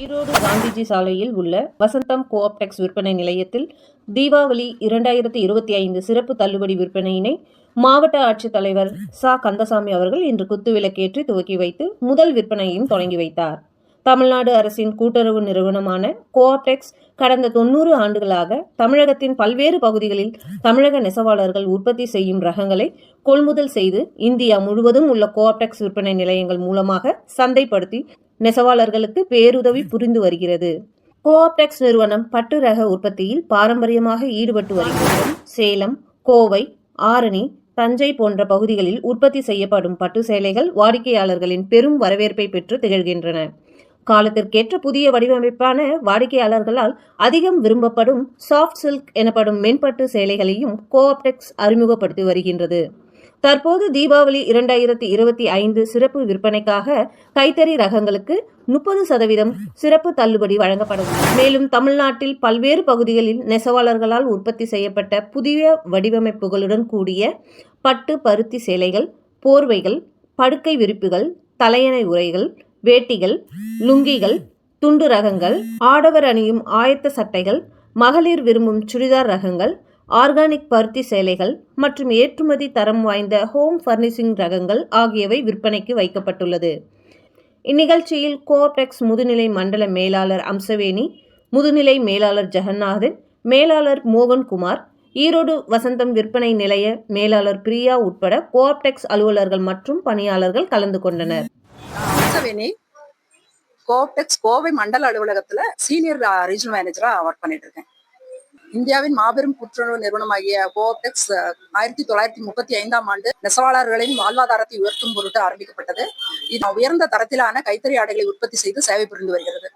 ஈரோடு காந்திஜி சாலையில் உள்ள வசந்தம் கோஆப்டெக்ஸ் விற்பனை நிலையத்தில் தீபாவளி இரண்டாயிரத்தி இருபத்தி ஐந்து சிறப்பு தள்ளுபடி விற்பனையினை மாவட்ட ஆட்சித்தலைவர் சா. கந்தசாமி அவர்கள் இன்று குத்துவிலக்கேற்றி துவக்கி வைத்து முதல் விற்பனையையும் தொடங்கி வைத்தார். தமிழ்நாடு அரசின் கூட்டுறவு நிறுவனமான கோஆப்டெக்ஸ் கடந்த தொண்ணூறு ஆண்டுகளாக தமிழகத்தின் பல்வேறு பகுதிகளில் தமிழக நெசவாளர்கள் உற்பத்தி செய்யும் ரகங்களை கொள்முதல் செய்து இந்தியா முழுவதும் உள்ள கோஆப்டெக்ஸ் விற்பனை நிலையங்கள் மூலமாக சந்தைப்படுத்தி நெசவாளர்களுக்கு பேருதவி புரிந்து வருகிறது. கோஆப்டெக்ஸ் நிறுவனம் பட்டு ரக உற்பத்தியில் பாரம்பரியமாக ஈடுபட்டு வருகிறது. சேலம் கோவை ஆரணி தஞ்சை போன்ற பகுதிகளில் உற்பத்தி செய்யப்படும் பட்டு சேலைகள் வாடிக்கையாளர்களின் பெரும் வரவேற்பை பெற்று திகழ்கின்றன. காலத்திற்கேற்ற புதிய வடிவமைப்பான வாடிக்கையாளர்களால் அதிகம் விரும்பப்படும் சாஃப்ட் சில்க் எனப்படும் மென்பட்டு சேலைகளையும் கோஆப்டெக்ஸ் அறிமுகப்படுத்தி வருகின்றது. தற்போது தீபாவளி இரண்டாயிரத்தி இருபத்தி ஐந்து சிறப்பு விற்பனைக்காக கைத்தறி ரகங்களுக்கு முப்பது சதவீதம் சிறப்பு தள்ளுபடி வழங்கப்படும். மேலும் தமிழ்நாட்டில் பல்வேறு பகுதிகளில் நெசவாளர்களால் உற்பத்தி செய்யப்பட்ட புதிய வடிவமைப்புகளுடன் கூடிய பட்டு பருத்தி சேலைகள் போர்வைகள் படுக்கை விரிப்புகள் தலையணை உரைகள் வேட்டிகள் லுங்கிகள் துண்டு ரகங்கள் ஆடவர் அணியும் ஆயத்த சட்டைகள் மகளிர் விரும்பும் சுடிதார் ரகங்கள் ஆர்கானிக் பருத்தி சேலைகள் மற்றும் ஏற்றுமதி தரம் வாய்ந்த ஹோம் ஃபர்னிஷிங் ரகங்கள் ஆகியவை விற்பனைக்கு வைக்கப்பட்டுள்ளது. இந்நிகழ்ச்சியில் கோஆப்டெக்ஸ் முதுநிலை மண்டல மேலாளர் அம்சவேணி முதுநிலை மேலாளர் ஜெகநாதன் மேலாளர் மோகன்குமார் ஈரோடு வசந்தம் விற்பனை நிலைய மேலாளர் பிரியா உட்பட கோஆப்டெக்ஸ் அலுவலர்கள் மற்றும் பணியாளர்கள் கலந்து கொண்டனர். ஹம்சவேணி கோஆப்டெக்ஸ் கோவை மண்டல அலுவலகத்துல சீனியர் ரீஜனல் மேனேஜரா ஒர்க் பண்ணிட்டு இருக்கேன். இந்தியாவின் மாபெரும் கூட்டுறவு நிறுவனமாகிய கோஆப்டெக்ஸ் ஆயிரத்தி தொள்ளாயிரத்தி முப்பத்தி ஐந்தாம் ஆண்டு நெசவாளர்களின் வாழ்வாதாரத்தை உயர்த்தும் பொருட்டு ஆரம்பிக்கப்பட்டது. இது உயர்ந்த தரத்திலான கைத்தறி ஆடைகளை உற்பத்தி செய்து சேவை புரிந்து வருகிறது.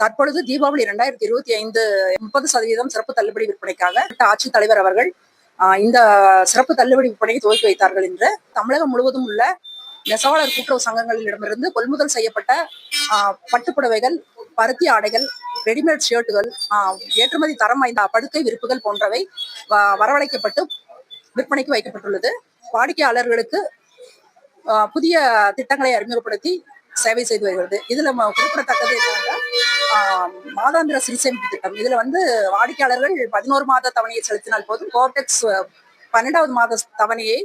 தற்பொழுது தீபாவளி இரண்டாயிரத்தி இருபத்தி ஐந்து முப்பது சதவீதம் சிறப்பு தள்ளுபடி விற்பனைக்காக ஆட்சித்தலைவர் அவர்கள் ஆஹ், இந்த சிறப்பு தள்ளுபடி விற்பனையை துவக்கி வைத்தார்கள் என்று தமிழகம் முழுவதும் உள்ள நெசவாளர் கூட்டுறவு சங்கங்களிடமிருந்து கொள்முதல் செய்யப்பட்ட ஆஹ், பட்டுப்புடவைகள் பருத்தி ஆடைகள் ரெடிமேட் ஷர்ட்டுகள் ஏற்றுமதி தரம் வாய்ந்த படுக்கை விருப்புகள் போன்றவை வ- வரவழைக்கப்பட்டு விற்பனைக்கு வைக்கப்பட்டுள்ளது. வாடிக்கையாளர்களுக்கு புதிய திட்டங்களை அறிமுகப்படுத்தி சேவை செய்து வருகிறது. இதுல குறிப்பிடத்தக்கது என்னவென்றால் மாதாந்திர சிறுசேமிப்பு திட்டம். இதுல வந்து வாடிக்கையாளர்கள் பதினோரு மாத தவணையை செலுத்தினால் போதும். கோர்டெக்ஸ் பன்னெண்டாவது மாத தவணையை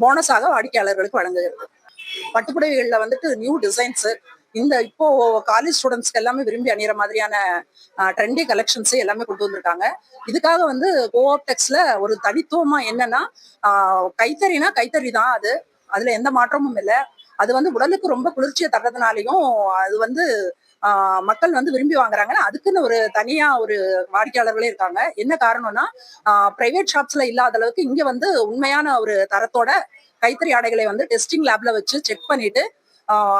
போனஸாக வாடிக்கையாளர்களுக்கு வழங்குகிறது. பட்டுப்புடவைகளில் வந்துட்டு நியூ டிசைன்ஸ் இந்த இப்போ காலேஜ் ஸ்டூடெண்ட்ஸ்க்கு எல்லாமே விரும்பி அணியிற மாதிரியான ட்ரெண்டி கலெக்ஷன்ஸ் எல்லாமே கொண்டு வந்திருக்காங்க. இதுக்காக வந்து கோஆப்டெக்ஸ்ல ஒரு தனித்துவமா என்னன்னா கைத்தறினா கைத்தறி தான் அது. அதுல எந்த மாற்றமும் இல்லை. அது வந்து உடலுக்கு ரொம்ப குளிர்ச்சியை தர்றதுனாலையும் அது வந்து மக்கள் வந்து விரும்பி வாங்குறாங்கன்னா அதுக்குன்னு ஒரு தனியா ஒரு வாடிக்கையாளர்களே இருக்காங்க. என்ன காரணம்னா பிரைவேட் ஷாப்ஸ்ல இல்லாத அளவுக்கு இங்க வந்து உண்மையான ஒரு தரத்தோட கைத்தறி ஆடைகளை வந்து டெஸ்டிங் லேப்ல வச்சு செக் பண்ணிட்டு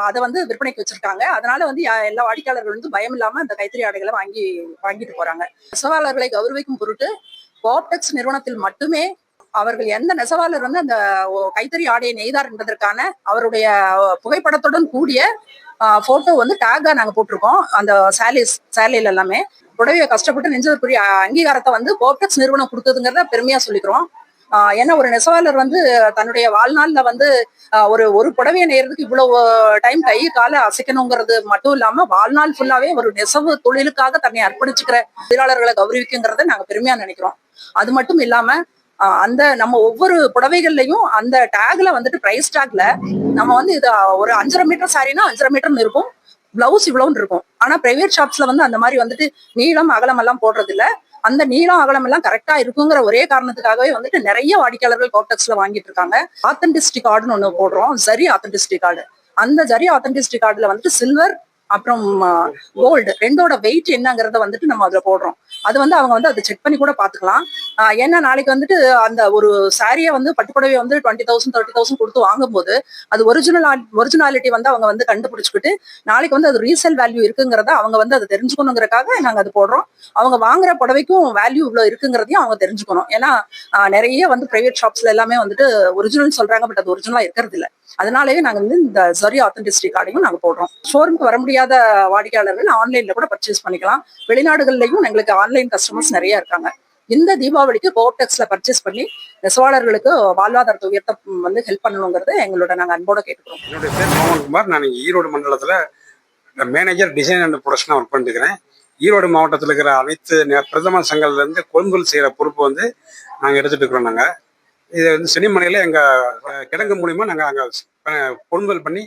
அதை வந்து விற்பனைக்கு வச்சிருக்காங்க. அதனால வந்து யா- எல்லா வாடிக்கையாளர்கள் வந்து பயம் இல்லாம அந்த கைத்தறி ஆடைகளை வாங்கி வாங்கிட்டு போறாங்க. நெசவாளர்களை கௌரவிக்கும் பொருட்டு கோப்டெக்ஸ் நிறுவனத்தில் மட்டுமே அவர்கள் எந்த நெசவாளர் வந்து அந்த ஓ- கைத்தறி ஆடையை நெய்தார் என்பதற்கான அவருடைய புகைப்படத்துடன் கூடிய போட்டோ வந்து டேக்கா நாங்க போட்டிருக்கோம். அந்த சாலீஸ் சேலையில எல்லாமே. புடவையை கஷ்டப்பட்டு நெஞ்சதுக்குரிய அங்கீகாரத்தை வந்து கோப்டெக்ஸ் நிறுவனம் கொடுத்ததுங்கிறத பெருமையா சொல்லிக்கிறோம். ஏன்னா ஒரு நெசவாளர் வந்து தன்னுடைய வாழ்நாள்ல வந்து ஆஹ் ஒரு ஒரு புடவையை நெய்யறதுக்கு இவ்வளவு டைம் கை காலை அசைக்கணுங்கிறது மட்டும் இல்லாம வாழ்நாள் ஃபுல்லாவே ஒரு நெசவு தொழிலுக்காக தன்னை அர்ப்பணிச்சுக்கிற தொழிலாளர்களை கௌரவிக்குங்கிறத நாங்க பெருமையா நினைக்கிறோம். அது மட்டும் இல்லாம அந்த நம்ம ஒவ்வொரு புடவைகள்லயும் அந்த டேக்ல வந்துட்டு பிரைஸ் டேக்ல நம்ம வந்து இது ஒரு அஞ்சரை மீட்டர் சாரினா அஞ்சரை மீட்டர்னு இருக்கும். பிளவுஸ் இவ்வளவுன்னு இருக்கும். ஆனா பிரைவேட் ஷாப்ஸ்ல வந்து அந்த மாதிரி வந்துட்டு நீளம் அகலம் எல்லாம் போடுறது இல்ல அந்த நீளம் அகலம் எல்லாம் கரெக்டா இருக்குங்கிற ஒரே காரணத்துக்காகவே வந்துட்டு நிறைய வாடிக்கையாளர்கள் கோப்டெக்ஸ்ல வாங்கிட்டு இருக்காங்க ஆத்தன்டிசிட்டி கார்டுன்னு ஒன்று போடுறோம். சரி ஆத்தன்டிசிட்டி கார்டு அந்த ஜரி ஆத்தன்டிசிட்டி கார்டுல வந்துட்டு சில்வர் அப்புறம் கோல்டு ரெண்டோட வெயிட் என்னங்கிறத வந்துட்டு நம்ம அதில் போடுறோம். அது வந்து அவங்க வந்து அதை செக் பண்ணி கூட பார்த்துக்கலாம் ஏன்னா நாளைக்கு வந்துட்டு அந்த ஒரு சாரியை வந்து பட்டுப்புடவை வந்து டுவெண்ட்டி தௌசண்ட் தேர்ட்டி தௌசண்ட் கொடுத்து வாங்கும்போது அது ஒரிஜினல் ஒரிஜினாலிட்டி வந்து அவங்க வந்து கண்டுபிடிச்சிக்கிட்டு நாளைக்கு வந்து அது ரீசேல் வேல்யூ இருக்குங்கிறத அவங்க வந்து அதை தெரிஞ்சுக்கணுங்கிறக்காக நாங்கள் அது போடுறோம். அவங்க வாங்குற புடவைக்கும் வேல்யூ இவ்வளோ இருக்குங்கிறதையும் அவங்க தெரிஞ்சுக்கணும். ஏன்னா நிறைய வந்து பிரைவேட் ஷாப்ஸ்ல எல்லாமே வந்துட்டு ஒரிஜினல் சொல்றாங்க பட் அது ஒரிஜினலாக இருக்கிறது இல்லை. அதனாலயே நாங்கள் வந்து இந்த சரி ஆத்தென்டிசிட்டி கார்டையும் நாங்கள் போடுறோம். ஷோரூமுக்கு வர முடியாது வாடிக்கையாளர்கள் ஆன்லைன்ல கூட பர்ச்சேஸ் பண்ணிக்கலாம். வெளிநாடுகள்லையும் எங்களுக்கு ஆன்லைன் கஸ்டமர்ஸ் நிறைய இருக்காங்க. இந்த தீபாவளிக்கு கோப்டெக்ஸ்ல பர்ச்சேஸ் பண்ணி நெசவாளர்களுக்கு வாழ்வாதாரத்தை உயர்த்த வந்து ஹெல்ப் பண்ணணுங்கிறது எங்களோட நாங்க அன்போட கேட்டுக்கிறோம். என்னுடைய பேர் மோகன்குமார் நான் ஈரோடு மண்டலத்துல மேனேஜர் டிசைன் அண்ட் ப்ரொடக்ஷனாக ஒர்க் பண்ணிருக்கிறேன் ஈரோடு மாவட்டத்தில் இருக்கிற அனைத்து நெ- பிரதம சங்கல்லேருந்து கொள்முதல் செய்கிற பொறுப்பு வந்து நாங்கள் எடுத்துகிட்டு இருக்கிறோம் நாங்கள் இது வந்து செனிமனையில் எங்கள் கிடங்கு மூலிமா நாங்கள் அங்கே கொள்முதல் பண்ணி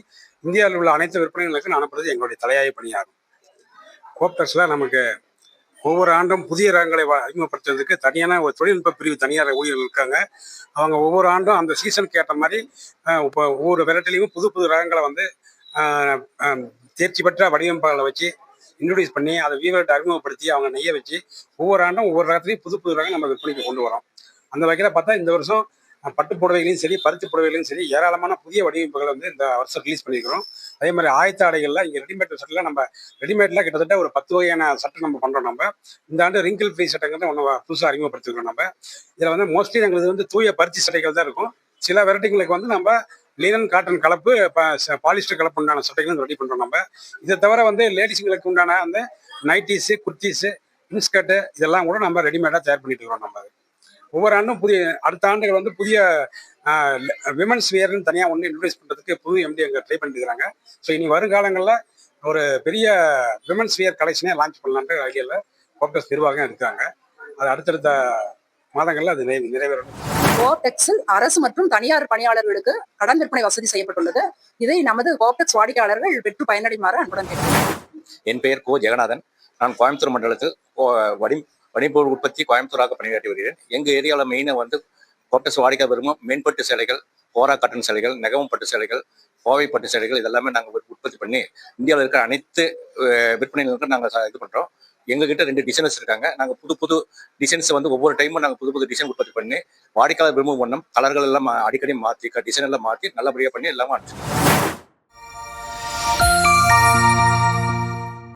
இந்தியாவில் உள்ள அனைத்து விற்பனைகளுக்கும் அனுப்புறது எங்களுடைய தலையாய பணியாகும். கோப்டர்ஸில் நமக்கு ஒவ்வொரு ஆண்டும் புதிய ரகங்களை அறிமுகப்படுத்துறதுக்கு தனியான ஒரு தொழில்நுட்ப பிரிவு தனியார் ஊழியர்கள் இருக்காங்க. அவங்க ஒவ்வொரு ஆண்டும் அந்த சீசனுக்கு ஏற்ற மாதிரி இப்போ ஒவ்வொரு விரட்டிலையும் புது புது ரகங்களை வந்து தேர்ச்சி பெற்ற வடிவமைப்புகளை வச்சு இன்ட்ரடியூஸ் பண்ணி அதை வீவர்கிட்ட அறிமுகப்படுத்தி அவங்க நெய்ய வச்சு ஒவ்வொரு ஆண்டும் ஒவ்வொரு ரகத்துலையும் புது புது ரகம் நம்ம விற்பனைக்கு கொண்டு வரோம். அந்த வகையில் பார்த்தா இந்த வருஷம் பட்டு புடவைகளையும் சரி பருத்தி புடவைகளையும் சரி ஏராளமான புதிய வடிவமைப்புகளை வந்து இந்த வருஷம் ரிலீஸ் பண்ணியிருக்கிறோம். அதே மாதிரி ஆயத்த ஆடைகளில் இங்கே ரெடிமேட் சட்டில் நம்ம ரெடிமேட்ல கிட்டத்தட்ட ஒரு பத்து வகையான சட்டை நம்ம பண்ணுறோம் நம்ம. இந்த ஆண்டு ரிங்கிள் ஃப்ரீ சட்டைங்கிறத ஒன்று புதுசாக அறிமுகப்படுத்திருக்கோம் நம்ம. இதில் வந்து மோஸ்ட்லி எங்களுக்கு வந்து தூய பருத்தி சட்டைகள் தான் இருக்கும். சில வெரைட்டிங்களுக்கு வந்து நம்ம லீனன் காட்டன் கலப்பு பாலிஸ்டர் கலப்பு உண்டான சட்டைகளும் ரெடி பண்ணுறோம் நம்ம. இதை தவிர வந்து லேடிஸுங்களுக்கு உண்டான அந்த நைட்டிஸு குர்த்திஸு இன்ஸ்கர்ட்டு இதெல்லாம் கூட நம்ம ரெடிமேடாக தயார் பண்ணிட்டு இருக்கிறோம் நம்ம. ஒவ்வொரு ஆண்டும் புதிய அடுத்த ஆண்டுகள் வந்து புதிய விமன்ஸ் வியர்னு தனியாக ஒன்று இன்ட்ரடியூஸ் பண்ணுறதுக்கு புது எம்டி அங்கே ட்ரை பண்ணிட்டு இருக்காங்க ஸோ இனி வருங்காலங்களில் ஒரு பெரிய விமன்ஸ் வியர் கலெக்ஷனே லான்ச் பண்ணலான்ற ஐடியாவில் ஃபோக்கஸ் நிர்வாகம் இருக்காங்க அது அடுத்தடுத்த மாதங்களில் அது நிறைவே- நிறைவேறும் கோஆப்டெக்ஸில் அரசு மற்றும் தனியார் பணியாளர்களுக்கு கடன் விற்பனை வசதி செய்யப்பட்டுள்ளது. இதை நமது கோஆப்டெக்ஸ் வாடிக்கையாளர்கள் பெற்று பயனடைமாறு அன்புடன் என் பெயர் கோ ஜெகநாதன். நான் கோயம்புத்தூர் மண்டலத்தில் கோ- பனிப்பொருள் உற்பத்தி கோயம்புத்தூராக பணியாற்றி வருகிறேன். எங்கள் ஏரியாவில் மெயினாக வந்து கோட்டஸ் வாடிக்கை விரும்பும் மேம்பட்டு சேலைகள் போரா கட்டன் சேலைகள் நெகவும் பட்டு சேலைகள் கோவை பட்டு சேலைகள் இதெல்லாமே நாங்கள் உற்பத்தி பண்ணி இந்தியாவில் இருக்கிற அனைத்து விற்பனைகளுக்கும் விற்பனை நாங்கள் இது பண்ணுறோம் எங்ககிட்ட ரெண்டு டிசைனர்ஸ் இருக்காங்க. நாங்கள் புது புது டிசைன்ஸ் வந்து ஒவ்வொரு டைமும் நாங்கள் புது புது டிசைன் உற்பத்தி பண்ணி வாடிக்கையாளர் விரும்பும் வண்ணம் கலர்கள் எல்லாம் அடிக்கடி மாற்றி டிசைன் எல்லாம் மாற்றி நல்லபடியாக பண்ணி எல்லாமே அனுப்பிச்சிருக்கோம்.